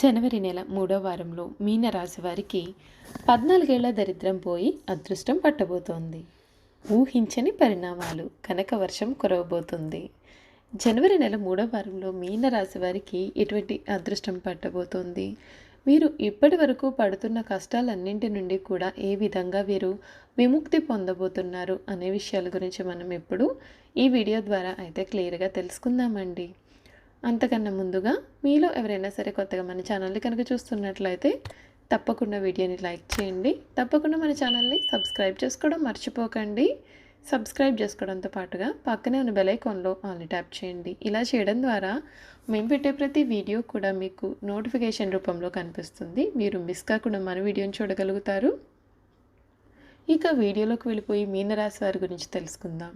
జనవరి నెల మూడో వారంలో మీనరాశి వారికి పద్నాలుగేళ్ళ దరిద్రం పోయి అదృష్టం పట్టబోతోంది. ఊహించని పరిణామాలు కనక వర్షం కురవబోతుంది. జనవరి నెల మూడో వారంలో మీనరాశి వారికి ఎటువంటి అదృష్టం పట్టబోతోంది? వీరు ఇప్పటి వరకు పడుతున్న కష్టాలన్నింటి నుండి కూడా ఏ విధంగా వీరు విముక్తి పొందబోతున్నారు అనే విషయాల గురించి మనం ఇప్పుడు ఈ వీడియో ద్వారా అయితే క్లియర్గా తెలుసుకుందామండి. అంతకన్నా ముందుగా మీలో ఎవరైనా సరే కొత్తగా మన ఛానల్ని కనుక చూస్తున్నట్లయితే తప్పకుండా వీడియోని లైక్ చేయండి. తప్పకుండా మన ఛానల్ని సబ్స్క్రైబ్ చేసుకోవడం మర్చిపోకండి. సబ్స్క్రైబ్ చేసుకోవడంతో పాటుగా పక్కనే ఉన్న బెలైకాన్లో ఆల్ని ట్యాప్ చేయండి. ఇలా చేయడం ద్వారా మేము పెట్టే ప్రతి వీడియో కూడా మీకు నోటిఫికేషన్ రూపంలో కనిపిస్తుంది. మీరు మిస్ కాకుండా మన వీడియోని చూడగలుగుతారు. ఇక వీడియోలోకి వెళ్ళిపోయి మీనరాశి వారి గురించి తెలుసుకుందాం.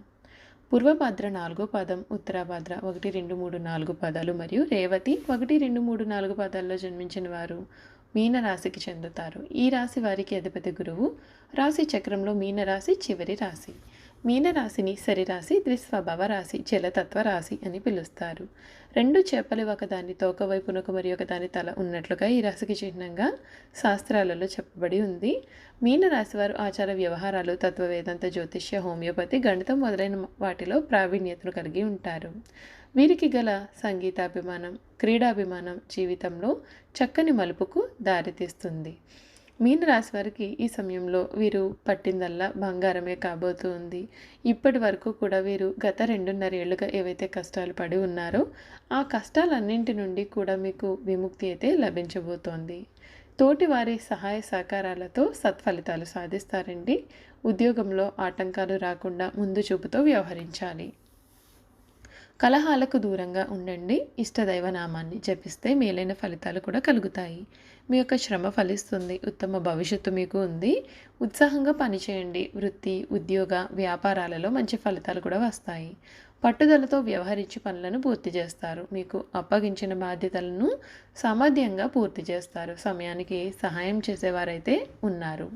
పూర్వభద్ర నాలుగో పదం ఉత్తరాభద్ర ఒకటి రెండు మూడు నాలుగు పదాలు మరియు రేవతి ఒకటి రెండు మూడు నాలుగు పదాల్లో జన్మించిన వారు మీన రాశికి చెందుతారు. ఈ రాశి వారికి అధిపతి గురువు. రాశి చక్రంలో మీన రాశి చివరి రాశి. మీనరాశిని సరిరాశి ద్విస్వభావ రాశి జలతత్వ రాశి అని పిలుస్తారు. రెండు చేపలు ఒకదాని తోక వైపునకు మరి ఒకదాని తల ఉన్నట్లుగా ఈ రాశికి చిహ్నంగా శాస్త్రాలలో చెప్పబడి ఉంది. మీనరాశి వారు ఆచార వ్యవహారాలు తత్వ వేదాంత జ్యోతిష్య హోమియోపతి గణితం మొదలైన వాటిలో ప్రావీణ్యతను కలిగి ఉంటారు. వీరికి గల సంగీతాభిమానం క్రీడాభిమానం జీవితంలో చక్కని మలుపుకు దారితీస్తుంది. మీనరాశి వారికి ఈ సమయంలో వీరు పట్టిందల్లా బంగారమే కాబోతుంది. ఇప్పటి వరకు కూడా వీరు గత రెండున్నర ఏళ్ళుగా ఏవైతే కష్టాలు పడి ఉన్నారో ఆ కష్టాలన్నింటి నుండి కూడా మీకు విముక్తి అయితే లభించబోతోంది. తోటి వారి సహాయ సహకారాలతో సత్ఫలితాలు సాధిస్తారండి. ఉద్యోగంలో ఆటంకాలు రాకుండా ముందు చూపుతో వ్యవహరించాలి. కలహాలకు దూరంగా ఉండండి. ఇష్టదైవ నామాన్ని జపిస్తే మేలైన ఫలితాలు కూడా కలుగుతాయి. మీ యొక్క శ్రమ ఫలిస్తుంది. ఉత్తమ భవిష్యత్తు మీకు ఉంది. ఉత్సాహంగా పనిచేయండి. వృత్తి ఉద్యోగ వ్యాపారాలలో మంచి ఫలితాలు కూడా వస్తాయి. పట్టుదలతో వ్యవహరించి పనులను పూర్తి చేస్తారు. మీకు అప్పగించిన బాధ్యతలను సామర్థ్యంగా పూర్తి చేస్తారు. సమయానికి సహాయం చేసేవారైతే ఉన్నారు.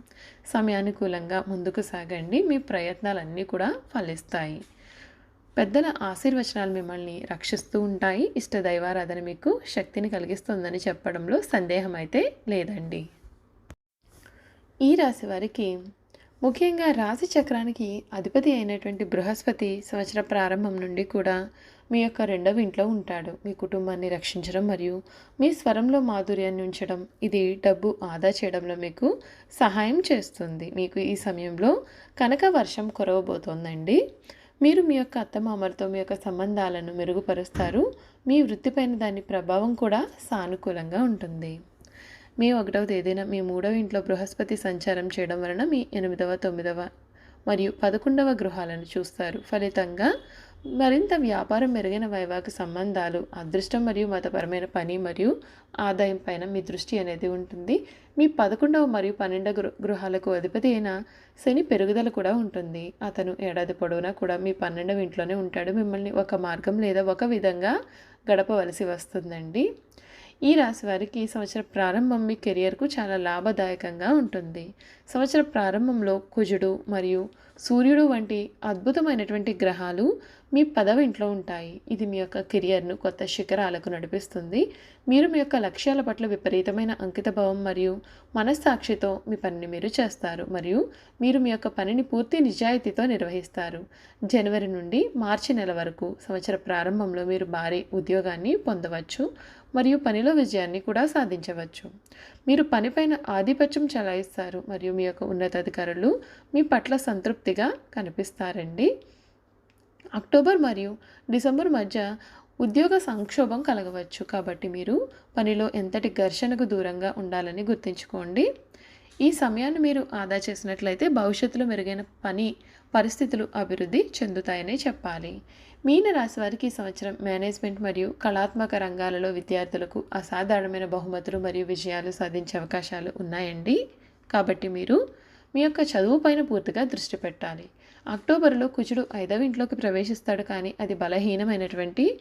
సమయానుకూలంగా ముందుకు సాగండి. మీ ప్రయత్నాలన్నీ కూడా ఫలిస్తాయి. పెద్దల ఆశీర్వచనాలు మిమ్మల్ని రక్షిస్తూ ఉంటాయి. ఇష్ట దైవారాధన మీకు శక్తిని కలిగిస్తుందని చెప్పడంలో సందేహం అయితే లేదండి. ఈ రాశి వారికి ముఖ్యంగా రాశి చక్రానికి అధిపతి అయినటువంటి బృహస్పతి సంవత్సర ప్రారంభం నుండి కూడా మీ యొక్క రెండవ ఇంట్లో ఉంటాడు. మీ కుటుంబాన్ని రక్షించడం మరియు మీ స్వరంలో మాధుర్యాన్ని ఉంచడం ఇది డబ్బు ఆదా చేయడంలో మీకు సహాయం చేస్తుంది. మీకు ఈ సమయంలో కనక వర్షం కురవబోతోందండి. మీరు మీ యొక్క అత్తమామలతో మీ యొక్క సంబంధాలను మెరుగుపరుస్తారు. మీ వృత్తిపైన దాని ప్రభావం కూడా సానుకూలంగా ఉంటుంది. మీ ఒకటవ తేదీన మీ మూడవ ఇంట్లో బృహస్పతి సంచారం చేయడం వలన మీ ఎనిమిదవ తొమ్మిదవ మరియు పదకొండవ గృహాలను చూస్తారు. ఫలితంగా మరింత వ్యాపారం మెరుగైన వైవాహిక సంబంధాలు అదృష్టం మరియు మతపరమైన పని మరియు ఆదాయం పైన మీ దృష్టి అనేది ఉంటుంది. మీ పదకొండవ మరియు పన్నెండవ గృహాలకు అధిపతి అయిన శని పెరుగుదల కూడా ఉంటుంది. అతను ఏడాది పొడవునా కూడా మీ పన్నెండవ ఇంట్లోనే ఉంటాడు. మిమ్మల్ని ఒక మార్గం లేదా ఒక విధంగా గడపవలసి వస్తుందండి. ఈ రాశి వారికి ఈ సంవత్సర ప్రారంభం మీ కెరియర్కు చాలా లాభదాయకంగా ఉంటుంది. సంవత్సర ప్రారంభంలో కుజుడు మరియు సూర్యుడు వంటి అద్భుతమైనటువంటి గ్రహాలు మీ పదవ ఇంట్లో ఉంటాయి. ఇది మీ యొక్క కెరియర్ను కొత్త శిఖరాలకు నడిపిస్తుంది. మీరు మీ యొక్క లక్ష్యాల పట్ల విపరీతమైన అంకితభావం మరియు మనస్సాక్షితో మీ పనిని మీరు చేస్తారు మరియు మీరు మీ యొక్క పనిని పూర్తి నిజాయితీతో నిర్వహిస్తారు. జనవరి నుండి మార్చి నెల వరకు సంవత్సర ప్రారంభంలో మీరు భారీ ఉద్యోగాన్ని పొందవచ్చు. మరియు పనిలో విజయాన్ని కూడా సాధించవచ్చు. మీరు పనిపైన ఆధిపత్యం చెలాయిస్తారు మరియు మీ యొక్క ఉన్నతాధికారులు మీ పట్ల సంతృప్తిగా కనిపిస్తారండి. అక్టోబర్ మరియు డిసెంబర్ మధ్య ఉద్యోగ సంక్షోభం కలగవచ్చు. కాబట్టి మీరు పనిలో ఎంతటి ఘర్షణకు దూరంగా ఉండాలని గుర్తుంచుకోండి. ఈ సమయాన్ని మీరు ఆదా చేసినట్లయితే భవిష్యత్తులో మెరుగైన పని పరిస్థితులు అభివృద్ధి చెందుతాయనే చెప్పాలి. మీనరాశి వారికి ఈ సంవత్సరం మేనేజ్మెంట్ మరియు కళాత్మక రంగాలలో విద్యార్థులకు అసాధారణమైన బహుమతులు మరియు విజయాలు సాధించే అవకాశాలు ఉన్నాయండి. కాబట్టి మీరు మీ యొక్క చదువు పైన పూర్తిగా దృష్టి పెట్టాలి. అక్టోబర్లో కుజుడు ఐదవ ఇంట్లోకి ప్రవేశిస్తాడు కానీ అది బలహీనమైనటువంటి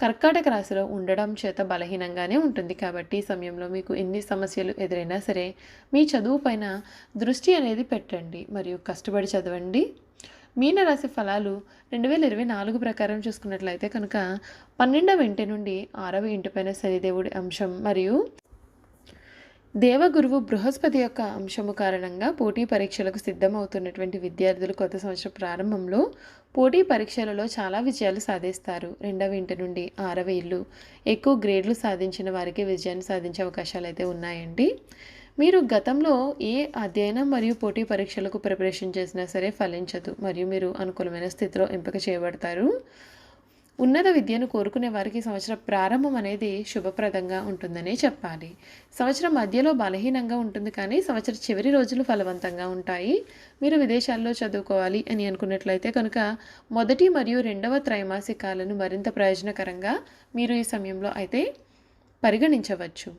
కర్కాటక రాశిలో ఉండడం చేత బలహీనంగానే ఉంటుంది. కాబట్టి ఈ సమయంలో మీకు ఎన్ని సమస్యలు ఎదురైనా సరే మీ చదువు పైన దృష్టి అనేది పెట్టండి. మరియు కష్టపడి చదవండి. మీనరాశి ఫలాలు రెండు వేల ఇరవై నాలుగు ప్రకారం చూసుకున్నట్లయితే కనుక పన్నెండవ ఇంటి నుండి ఆరవ ఇంటిపైన శనిదేవుడి అంశం మరియు దేవగురువు బృహస్పతి యొక్క అంశము కారణంగా పోటీ పరీక్షలకు సిద్ధమవుతున్నటువంటి విద్యార్థులు కొత్త సంవత్సరం ప్రారంభంలో పోటీ పరీక్షలలో చాలా విజయాలు సాధిస్తారు. రెండవ ఇంటి నుండి ఆరవ ఇల్లు ఎక్కువ గ్రేడ్లు సాధించిన వారికి విజయాన్ని సాధించే అవకాశాలు అయితే ఉన్నాయండి. మీరు గతంలో ఏ అధ్యయనం మరియు పోటీ పరీక్షలకు ప్రిపరేషన్ చేసినా సరే ఫలించదు మరియు మీరు అనుకూలమైన స్థితిలో ఎంపిక చేయబడతారు. ఉన్నత విద్యను కోరుకునే వారికి సంవత్సరం ప్రారంభం అనేది శుభప్రదంగా ఉంటుందనే చెప్పాలి. సంవత్సరం మధ్యలో బలహీనంగా ఉంటుంది కానీ సంవత్సరం చివరి రోజులు ఫలవంతంగా ఉంటాయి. మీరు విదేశాల్లో చదువుకోవాలి అని అనుకున్నట్లయితే కనుక మొదటి మరియు రెండవ త్రైమాసికాలను మరింత ప్రయోజనకరంగా మీరు ఈ సమయంలో అయితే పరిగణించవచ్చు.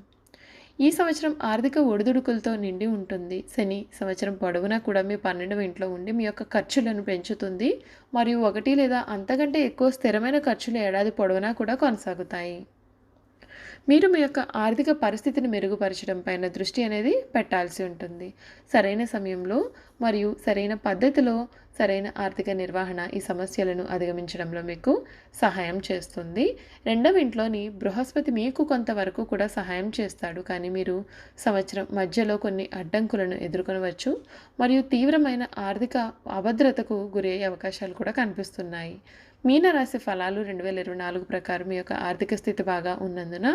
ఈ సంవత్సరం ఆర్థిక ఒడిదుడుకులతో నిండి ఉంటుంది. శని సంవత్సరం పొడవునా కూడా మీ పన్నెండవ ఇంట్లో ఉండి మీ యొక్క ఖర్చులను పెంచుతుంది. మరియు ఒకటి లేదా అంతకంటే ఎక్కువ స్థిరమైన ఖర్చులు ఏడాది పొడవునా కూడా కొనసాగుతాయి. మీరు మీ యొక్క ఆర్థిక పరిస్థితిని మెరుగుపరచడం పైన దృష్టి అనేది పెట్టాల్సి ఉంటుంది. సరైన సమయంలో మరియు సరైన పద్ధతిలో సరైన ఆర్థిక నిర్వహణ ఈ సమస్యలను అధిగమించడంలో మీకు సహాయం చేస్తుంది. రెండవ ఇంట్లోని బృహస్పతి మీకు కొంతవరకు కూడా సహాయం చేస్తాడు. కానీ మీరు సంవత్సరం మధ్యలో కొన్ని అడ్డంకులను ఎదుర్కొనవచ్చు మరియు తీవ్రమైన ఆర్థిక అభద్రతకు గురయ్యే అవకాశాలు కూడా కనిపిస్తున్నాయి. మీనరాశి ఫలాలు రెండు వేల ఇరవై నాలుగు ప్రకారం మీ యొక్క ఆర్థిక స్థితి బాగా ఉన్నందున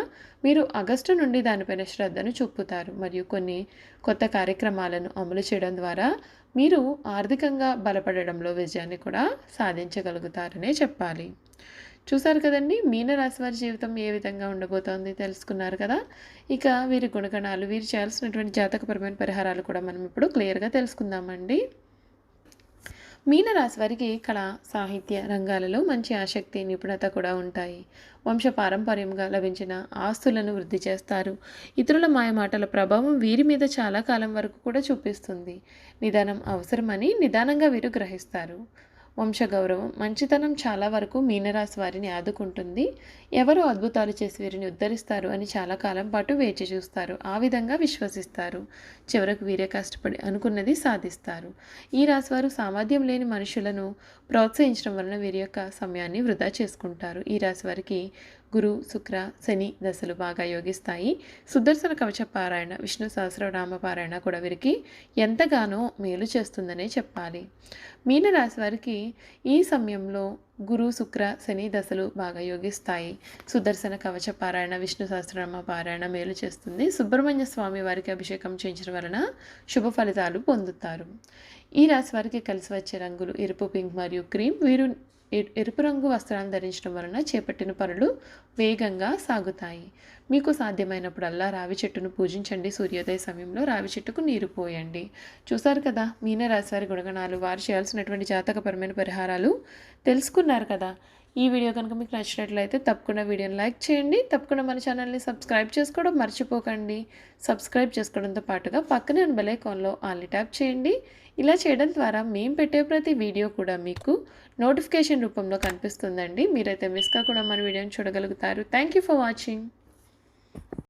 మీరు ఆగస్టు నుండి దానిపైన శ్రద్ధను చూపుతారు. మరియు కొన్ని కొత్త కార్యక్రమాలను అమలు చేయడం ద్వారా మీరు ఆర్థికంగా బలపడడంలో విజయాన్ని కూడా సాధించగలుగుతారనే చెప్పాలి. చూసారు కదండి మీనరాశి వారి జీవితం ఏ విధంగా ఉండబోతోంది తెలుసుకున్నారు కదా? ఇక వీరి గుణగణాలు వీరు చేయాల్సినటువంటి జాతకపరమైన పరిహారాలు కూడా మనం ఇప్పుడు క్లియర్గా తెలుసుకుందామండి. మీనరాశి వారికి కళ సాహిత్య రంగాలలో మంచి ఆసక్తి నిపుణత కూడా ఉంటాయి. వంశ పారంపర్యంగా లభించిన ఆస్తులను వృద్ధి చేస్తారు. ఇతరుల మాయమాటల ప్రభావం వీరి మీద చాలా కాలం వరకు కూడా చూపిస్తుంది. నిదానం అవసరమని నిదానంగా వీరు గ్రహిస్తారు. వంశగౌరవం మంచితనం చాలా వరకు మీనరాశి వారిని ఆదుకుంటుంది. ఎవరు అద్భుతాలు చేసి వీరిని ఉద్ధరిస్తారు అని చాలా కాలం పాటు వేచి చూస్తారు. ఆ విధంగా విశ్వసిస్తారు. చివరకు వీరే కష్టపడి అనుకున్నది సాధిస్తారు. ఈ రాశి వారు సామర్థ్యం లేని మనుషులను ప్రోత్సహించడం వలన వీరి యొక్క సమయాన్ని వృధా చేసుకుంటారు. ఈ రాశి వారికి గురు శుక్ర శని దశలు బాగా యోగిస్తాయి. సుదర్శన కవచ పారాయణ విష్ణు సహస్రనామ పారాయణ కూడా వీరికి ఎంతగానో మేలు చేస్తుందనే చెప్పాలి. మీనరాశి వారికి ఈ సమయంలో గురు శుక్ర శని దశలు బాగా యోగిస్తాయి. సుదర్శన కవచ పారాయణ విష్ణు సహస్రనామ పారాయణ మేలు చేస్తుంది. సుబ్రహ్మణ్య స్వామి వారికి అభిషేకం చేయించడం వలన శుభ ఫలితాలు పొందుతారు. ఈ రాశి వారికి కలిసి వచ్చే రంగులు ఎరుపు పింక్ మరియు క్రీమ్ వీరు ఎరుపు రంగు వస్త్రాలను ధరించడం వలన చేపట్టిన పనులు వేగంగా సాగుతాయి. మీకు సాధ్యమైనప్పుడల్లా రావి చెట్టును పూజించండి. సూర్యోదయ సమయంలో రావి చెట్టుకు నీరు పోయండి. చూసారు కదా మీనరాశి వారి గుణగణాలు వారు చేయాల్సినటువంటి జాతకపరమైన పరిహారాలు తెలుసుకున్నారు కదా. ఈ వీడియో కనుక మీకు నచ్చినట్లయితే తప్పకుండా వీడియోని లైక్ చేయండి. తప్పకుండా మన ఛానల్ని సబ్స్క్రైబ్ చేసుకోవడం మర్చిపోకండి. సబ్స్క్రైబ్ చేసుకోవడంతో పాటుగా పక్కనే బెల్ ఐకాన్లో ఆల్ని ట్యాప్ చేయండి. ఇలా చేయడం ద్వారా మేము పెట్టే ప్రతి వీడియో కూడా మీకు నోటిఫికేషన్ రూపంలో కనిపిస్తుందండి. మీరైతే మిస్ కాకుండా మన వీడియోని చూడగలుగుతారు. Thank for watching